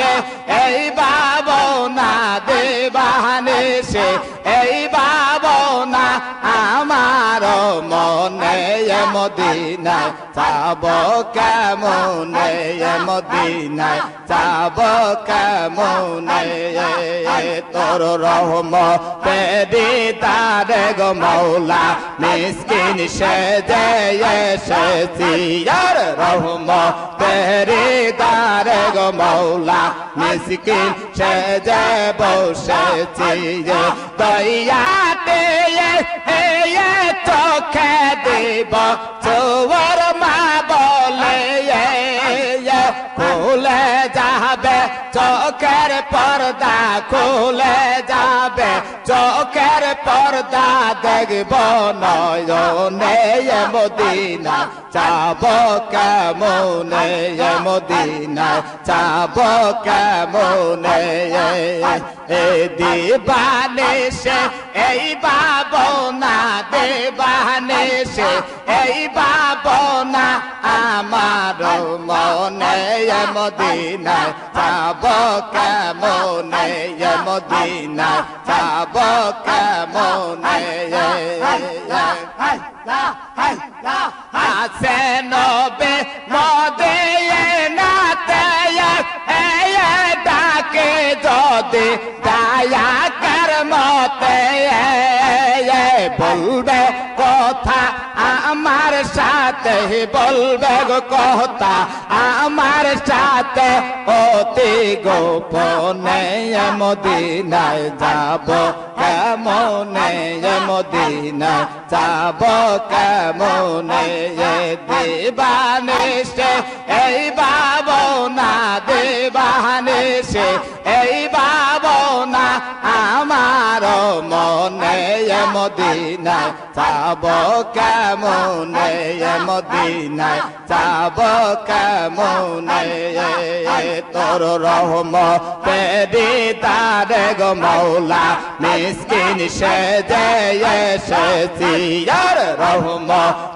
সে এই ভাবনা দেবানে সে, এই ভাবনা আমার মনে মদিনায় যাব কেমনে মদিনায় যাব কেমনে তোর রহম পেদি তারে গো মৌলা, মিসকিন সে যে এসেছি রহম পেরি তারে গো মৌলা মিসকিন সে যে বসেছি দয়াতে চোখে দেব চোর মা পর্দা খুলে যাবে, চোখের পর্দা দেখব নয়নে মদিনা, চাব কেমনে মদিনা, চাব কেমনে এ দিবানে সে এই বাবনা দেবানে সে, এই বাবনা আমার মনে মদিনা যাব কেমনে মদিনা যাব কেমনে আছে নবে মদে না নাতে ডাকে যদি মতে বলবে কথা আমার সাথে, বলবে কথা আমার সাথে। অতি গোপনে মদিনায় যাব, কেমনে মদিনায় যাব, কেমনে দেবানে এই বাবনা দেবানে মনে মদিনায় যাব কেমনে মদিনায়? যাব কেমনে তোর রহম? পেদি তারে গো মৌলা মিসকিন সে আর রহম।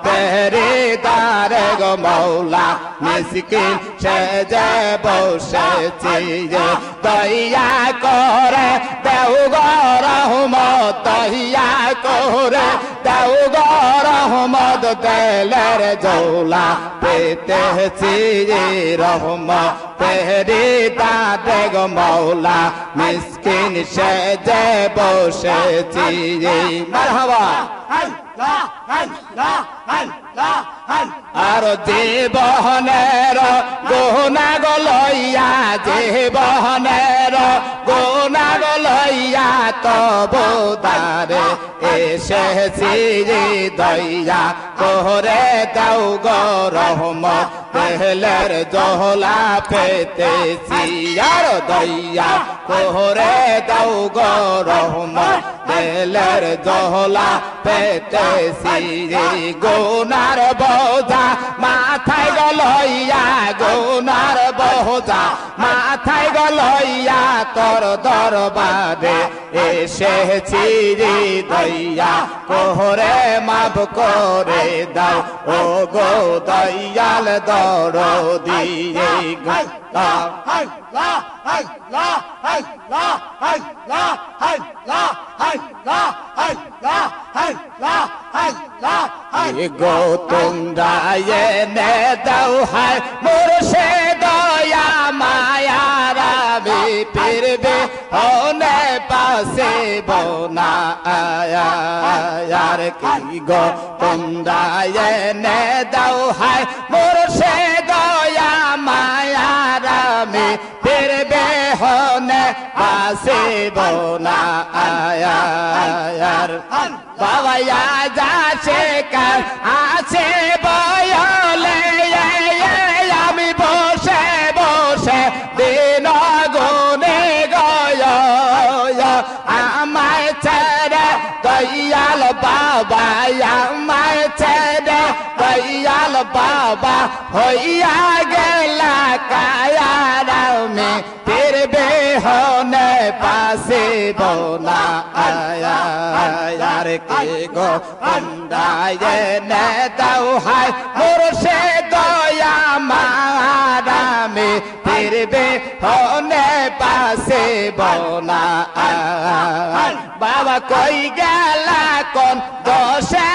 পেরি তারে গো মৌলা মিসকিন সে যে দয়া করে দেউ গো রহমত দয়া করে গো রহমত দেলের জৌলা পেতেছি রহম পেরি তাতে গো মৌলা, মিসকিন সে যে বসেছি মারহাবা। আর জীবনের গোনা গলইয়া জীবনের গোনা তারে এসেছি দইয়া। কোহরে দাও গো রহমত পেহলের জহলা পেতেছি। আর দইয়া, কোহরে দাও গো রহমত পেহলের জহলা পেতেছি গোনার বোঝা মাথায় গলইয়া গোনার বোঝা মাথায় গলইয়া তোর দরবারে এসেছি দইয়া কোহরে মাফ করে দাও। ও গো দয়াল দর দিয়ে গা তোমরা এনে দাও হায় মুর্শে দয়া মায়ারা বি ফিরবে হনে পাশে বোনা আয়ার কি গো তোমরা এনে দাও হায় মুর্শে দয়া মায়ারা মে ফিরবে হনে পাশে বোনা আয়ার বাবা যাচ্ছে কার আছে দয়াল বাবা হইয়া গেলা কায়ারামে ফিরবে হনে পাশে বোনা আয়ার কে গো অন্দায় নে দাও হায়, মোর সে দয়া মারামে, ফির ফিরবে হনে পাশে বোনা বাবা কই গেলা কোন দোষে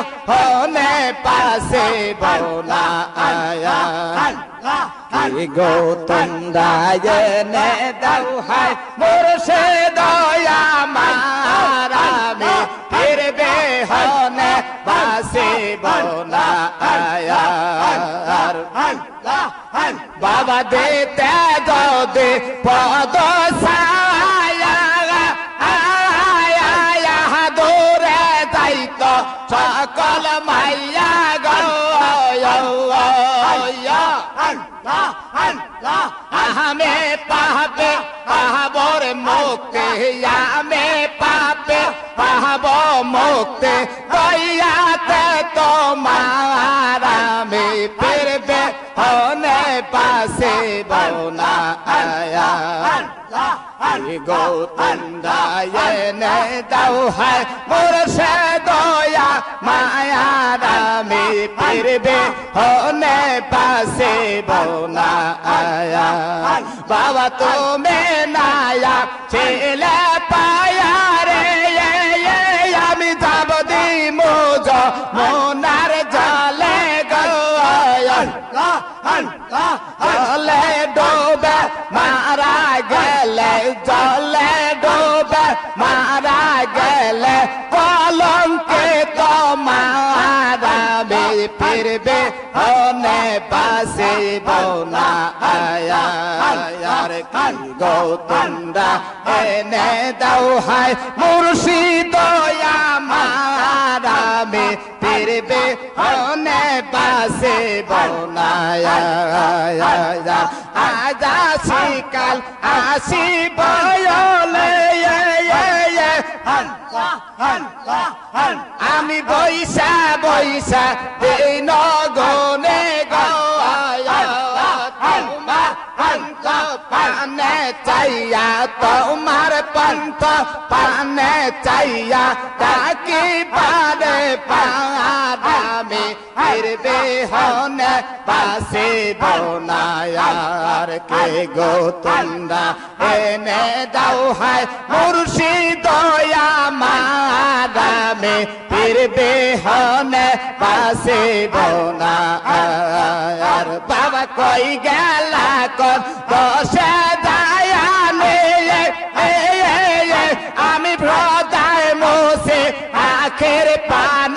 ফিরবে হনে পাশে বোনা আয়া কি গো তোমরা এনে দাও হায় মুর্শে দয়া মারামি ফিরবে হনে পাশে বোনা আয়া বাবা দেতে দে পদ সায়া সকল মাইয়া গো আহমে পাবে পাহবর মুক্তি আমে পাবে পাহব মুক্তি, দয়াতে তোমার আমি ফিরবে, হনে পাশে বোনা আয়া। গৌতন্দায়নে দাও হায় মোর সে দয়া মায়া রামে ফিরবে হনে পাশে বোনা আয়া বাবা তুমি নায়া ছেলে পায়া রে আমি যাব দি মোজ মোনার জলে গো জলে ডোবে মারা গেলে জলে ডোবে মারা গেলে কলঙ্কে তো মারাবে ফিরবে হনে পাশে বোনা আয়া আর কি গৌতমরা এনে দাও হায় মুর্শিদ মারাবে পাশে বোনা আজা শিকাল আসি বয়লে আমি বৈশা বৈশা, এই নগনে পানে চাইয়া, তোমার পন্থ পানে চাইয়া তাকি পারে পারামে ফিরবে হনে পাশে বোনায়ার কে গো তোমরা এনে দাও হায় মুর্শিদ মারামে ফিরবে হনে পাশে বোনায়ার বাবা কই গেলা কর দশে দায়া এ, আমি ভ্রদায় মোসে আখের পানে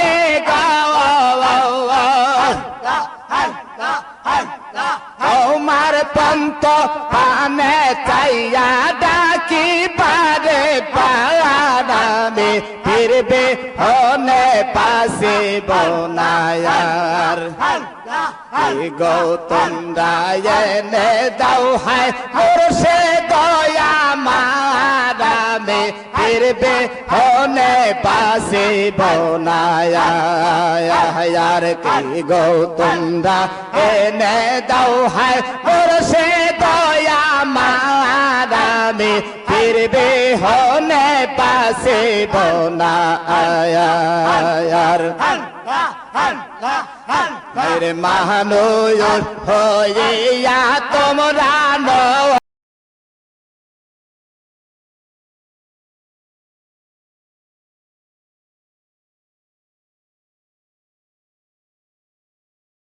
পারামে ফিরবে হনে পাশে বোনায়ার। গৌতম রায়নে দাও হায় মুর্শে দয়া মারামে ফিরবে হনে পাশে বোনায়ার। কি গৌতম রায়নে দাও হায় মুর্শে দয়া মারামে ফিরবে হনে পাশে বোনায়ার মেরে মহানুর হইয়া তোমরা